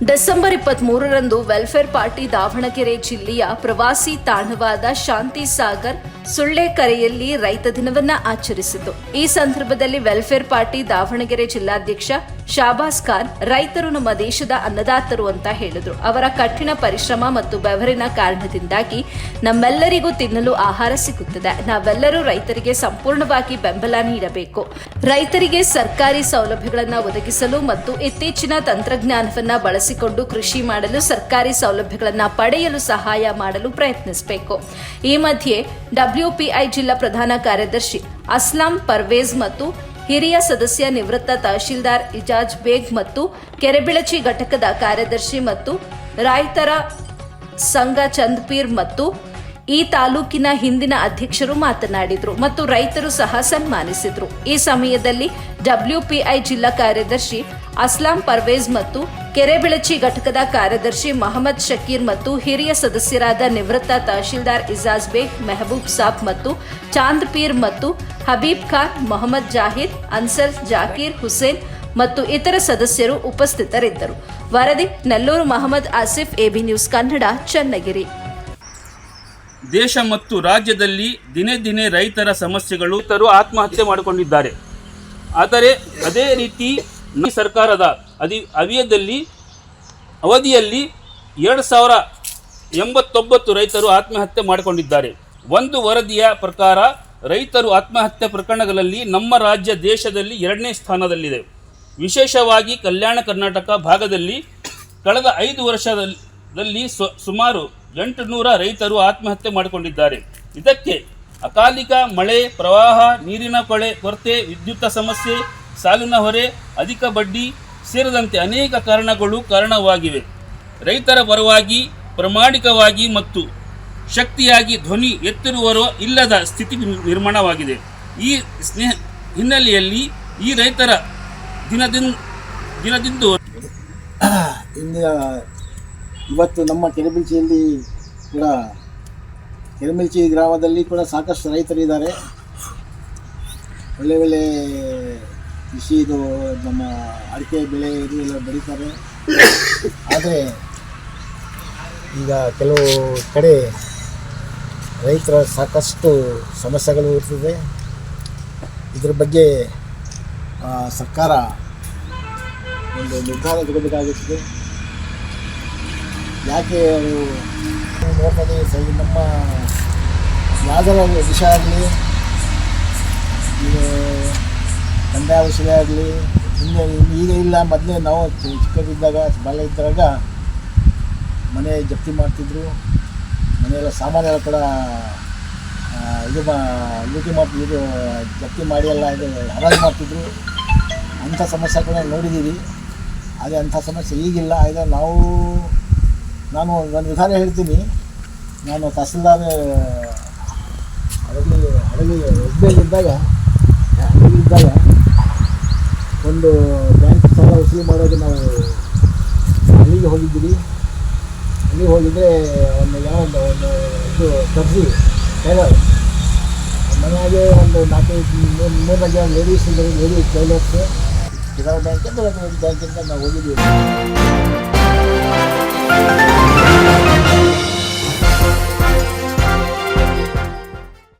December ಇಪ್ಪತ್ತ್ ಮೂರರಂದು welfare party Davanagere ಜಿಲ್ಲೆಯ ಪ್ರವಾಸಿ ತಾಣವಾದ ಶಾಂತಿ ಸಾಗರ್ ಸುಳ್ಳೆಕರೆಯಲ್ಲಿ ರೈತ ದಿನವನ್ನ ಆಚರಿಸಿತು. ಈ ಸಂದರ್ಭದಲ್ಲಿ ವೆಲ್ಫೇರ್ ಪಾರ್ಟಿ ದಾವಣಗೆರೆ ಜಿಲ್ಲಾಧ್ಯಕ್ಷ ಶಾಬಾಸ್ ಖಾನ್ ರೈತರು ನಮ್ಮ ದೇಶದ ಅನ್ನದಾತರು ಅಂತ ಹೇಳಿದ್ರು. ಅವರ ಕಠಿಣ ಪರಿಶ್ರಮ ಮತ್ತು ಬೆವರಿನ ಕಾರಣದಿಂದಾಗಿ ನಮ್ಮೆಲ್ಲರಿಗೂ ತಿನ್ನಲು ಆಹಾರ ಸಿಗುತ್ತದೆ. ನಾವೆಲ್ಲರೂ ರೈತರಿಗೆ ಸಂಪೂರ್ಣವಾಗಿ ಬೆಂಬಲ ನೀಡಬೇಕು. ರೈತರಿಗೆ ಸರ್ಕಾರಿ ಸೌಲಭ್ಯಗಳನ್ನು ಒದಗಿಸಲು ಮತ್ತು ಇತ್ತೀಚಿನ ತಂತ್ರಜ್ಞಾನವನ್ನ ಬಳಸಿಕೊಂಡು ಕೃಷಿ ಮಾಡಲು, ಸರ್ಕಾರಿ ಸೌಲಭ್ಯಗಳನ್ನು ಪಡೆಯಲು ಸಹಾಯ ಮಾಡಲು ಪ್ರಯತ್ನಿಸಬೇಕು. ಈ ಮಧ್ಯೆ ಡಬ್ಲ್ಯೂಪಿಐ ಜಿಲ್ಲಾ ಪ್ರಧಾನ ಕಾರ್ಯದರ್ಶಿ ಅಸ್ಲಾಂ ಪರ್ವೇಜ್ ಮತ್ತು ಹಿರಿಯ ಸದಸ್ಯ ನಿವೃತ್ತ ತಹಶೀಲ್ದಾರ್ ಇಜಾಜ್ ಬೇಗ್ ಮತ್ತು ಕೆರೆಬಿಳಚಿ ಘಟಕದ ಕಾರ್ಯದರ್ಶಿ ಮತ್ತು ರಾಯ್ತರ ಸಂಘ ಚಂದ್ಪೀರ್ ಮತ್ತು ಈ ತಾಲೂಕಿನ ಹಿಂದಿನ ಅಧ್ಯಕ್ಷರು ಮಾತನಾಡಿದರು ಮತ್ತು ರೈತರು ಸಹ ಸನ್ಮಾನಿಸಿದರು. ಈ ಸಮಯದಲ್ಲಿ ಡಬ್ಲ್ಯೂಪಿಐ ಜಿಲ್ಲಾ ಕಾರ್ಯದರ್ಶಿ ಅಸ್ಲಾಂ ಪರ್ವೇಜ್ ಮತ್ತು ಕೆರೆಬೆಳಚಿ ಘಟಕದ ಕಾರ್ಯದರ್ಶಿ ಮಹಮ್ಮದ್ ಶಕೀರ್ ಮತ್ತು ಹಿರಿಯ ಸದಸ್ಯರಾದ ನಿವೃತ್ತ ತಹಶೀಲ್ದಾರ್ ಇಜಾಜ್ ಬೇಗ್, ಮೆಹಬೂಬ್ ಸಾಬ್ ಮತ್ತು ಚಾಂದ್ ಪೀರ್ ಮತ್ತು ಹಬೀಬ್ ಖಾನ್, ಮೊಹಮ್ಮದ್ ಜಾಹಿದ್, ಅನ್ಸರ್ ಜಾಕೀರ್ ಹುಸೇನ್ ಮತ್ತು ಇತರ ಸದಸ್ಯರು ಉಪಸ್ಥಿತರಿದ್ದರು. ವರದಿ, ನೆಲ್ಲೂರು ಮಹಮ್ಮದ್ ಆಸಿಫ್, ಎಬಿ ನ್ಯೂಸ್ ಕನ್ನಡ, ಚನ್ನಗಿರಿ. ದೇಶ ಮತ್ತು ರಾಜ್ಯದಲ್ಲಿ ದಿನೇ ದಿನೇ ರೈತರ ಸಮಸ್ಯೆಗಳು ರೈತರು ಆತ್ಮಹತ್ಯೆ ಮಾಡಿಕೊಂಡಿದ್ದಾರೆ. ಆದರೆ ಅದೇ ರೀತಿ ಸರ್ಕಾರದ ಅದಿ ಅವಿಯದಲ್ಲಿ, ಅವಧಿಯಲ್ಲಿ ಎರಡು ಸಾವಿರ ಎಂಬತ್ತೊಂಬತ್ತು ರೈತರು ಆತ್ಮಹತ್ಯೆ ಮಾಡಿಕೊಂಡಿದ್ದಾರೆ. ಒಂದು ವರದಿಯ ಪ್ರಕಾರ ರೈತರು ಆತ್ಮಹತ್ಯೆ ಪ್ರಕರಣಗಳಲ್ಲಿ ನಮ್ಮ ರಾಜ್ಯ ದೇಶದಲ್ಲಿ ಎರಡನೇ ಸ್ಥಾನದಲ್ಲಿದೆ. ವಿಶೇಷವಾಗಿ ಕಲ್ಯಾಣ ಕರ್ನಾಟಕ ಭಾಗದಲ್ಲಿ ಕಳೆದ ಐದು ವರ್ಷದಲ್ಲಿ ಸುಮಾರು ಎಂಟು ನೂರ ರೈತರು ಆತ್ಮಹತ್ಯೆ ಮಾಡಿಕೊಂಡಿದ್ದಾರೆ. ಇದಕ್ಕೆ ಅಕಾಲಿಕ ಮಳೆ, ಪ್ರವಾಹ, ನೀರಿನ ಕೊಳೆ, ಕೊರತೆ, ವಿದ್ಯುತ್ ಸಮಸ್ಯೆ ಸಾಲಿನ ಹೊರೆ, ಅಧಿಕ ಬಡ್ಡಿ ಸೇರಿದಂತೆ ಅನೇಕ ಕಾರಣಗಳು ಕಾರಣವಾಗಿವೆ. ರೈತರ ಪರವಾಗಿ, ಪ್ರಾಮಾಣಿಕವಾಗಿ ಮತ್ತು ಶಕ್ತಿಯಾಗಿ ಧ್ವನಿ ಎತ್ತಿರುವರೋ ಇಲ್ಲದ ಸ್ಥಿತಿ ನಿರ್- ನಿರ್ಮಾಣವಾಗಿದೆ. ಈ ಸ್ನೇಹ, ಹಿನ್ನೆಲೆಯಲ್ಲಿ ಈ ರೈತರ ದಿನದಿಂದ ದಿನದಿಂದ ಇಂದಿನ ಇವತ್ತು ನಮ್ಮ ಕೆರೆಮಿಲ್ಚಿಯಲ್ಲಿ ಕೂಡ, ಕೆರೆಮಿಲ್ಚಿ ಗ್ರಾಮದಲ್ಲಿ ಕೂಡ ಸಾಕಷ್ಟು ರೈತರಿದ್ದಾರೆ ಒಳ್ಳೆ ಒಳ್ಳೆ ಕೃಷಿ ಇದು ನಮ್ಮ ಅಡಿಕೆ ಬೆಳೆ ಇದು ಎಲ್ಲ ಬೆಳೀತಾರೆ. ಆದರೆ ಈಗ ಕೆಲವು ಕಡೆ ರೈತರ ಸಾಕಷ್ಟು ಸಮಸ್ಯೆಗಳು ಇರ್ತದೆ. ಇದ್ರ ಬಗ್ಗೆ ಸರ್ಕಾರ ಒಂದು ನಿರ್ಧಾರ ತಗೋಬೇಕಾಗುತ್ತದೆ. ಯಾಕೆ ಅವರು ನೋಡ್ತಾರೆ ಸರಿ, ನಮ್ಮ ಯಾವುದರ ವಿಷಯ ಆಗಲಿ. ಕಂದಾಯ ಔಷಧಿ ಆಗಲಿ ಹಿಂದೆ ಈಗ ಇಲ್ಲ, ಮೊದಲೇ ನಾವು ಚಿಕ್ಕದಿದ್ದಾಗ, ಬಾಲ್ಯ ಇದ್ದಾಗ ಮನೆ ಜಪ್ತಿ ಮಾಡ್ತಿದ್ರು. ಮನೆಯೆಲ್ಲ ಸಾಮಾನೆಲ್ಲ ಕೂಡ ಇದು ಮಾ, ಲೂಟಿ ಇದು ಜಪ್ತಿ ಮಾಡಿ ಎಲ್ಲ ಇದು ಹರಾಜ್ ಮಾಡ್ತಿದ್ರು. ಅಂಥ ಸಮಸ್ಯೆ ಕೂಡ ನೋಡಿದ್ದೀವಿ. ಆದರೆ ಅಂಥ ಸಮಸ್ಯೆ ಈಗಿಲ್ಲ. ಆದರೆ ನಾವು, ನಾನು ನನ್ನ ವಿಧಾನ ಹೇಳ್ತೀನಿ. ನಾನು ತಹಸೀಲ್ದಾರ ಹಡಗಿ ಹಡಗಿ ಎಸ್ ಬಿ ಇದ್ದಾಗ ಒಂದು ಬ್ಯಾಂಕ್ ಸಾಲ ವಸೂಲಿ ಮಾಡೋದು ನಾವು ಅಲ್ಲಿಗೆ ಹೋಗಿದ್ದೀವಿ. ಅಲ್ಲಿಗೆ ಹೋಗಿದ್ದರೆ ಒಂದು ಯಾವ ಒಂದು ಒಂದು ಇದು ಸಬ್ಸಿ ಟೈಲರ್ ಮನೆಯಾಗೆ ಒಂದು ನಾಲ್ಕೈದು, ಮೂರು ಮೂರು ಬಗ್ಗೆ ಲೇಡೀಸ್ ಇದ್ದಾರೆ ಲೇಡೀಸ್ ಟೈಲರ್ಸ್ ಕೆನರಾ ಬ್ಯಾಂಕ್ ಅಂತ ಬ್ಯಾಂಕಿಂದ ನಾವು ಹೋಗಿದ್ದೀವಿ.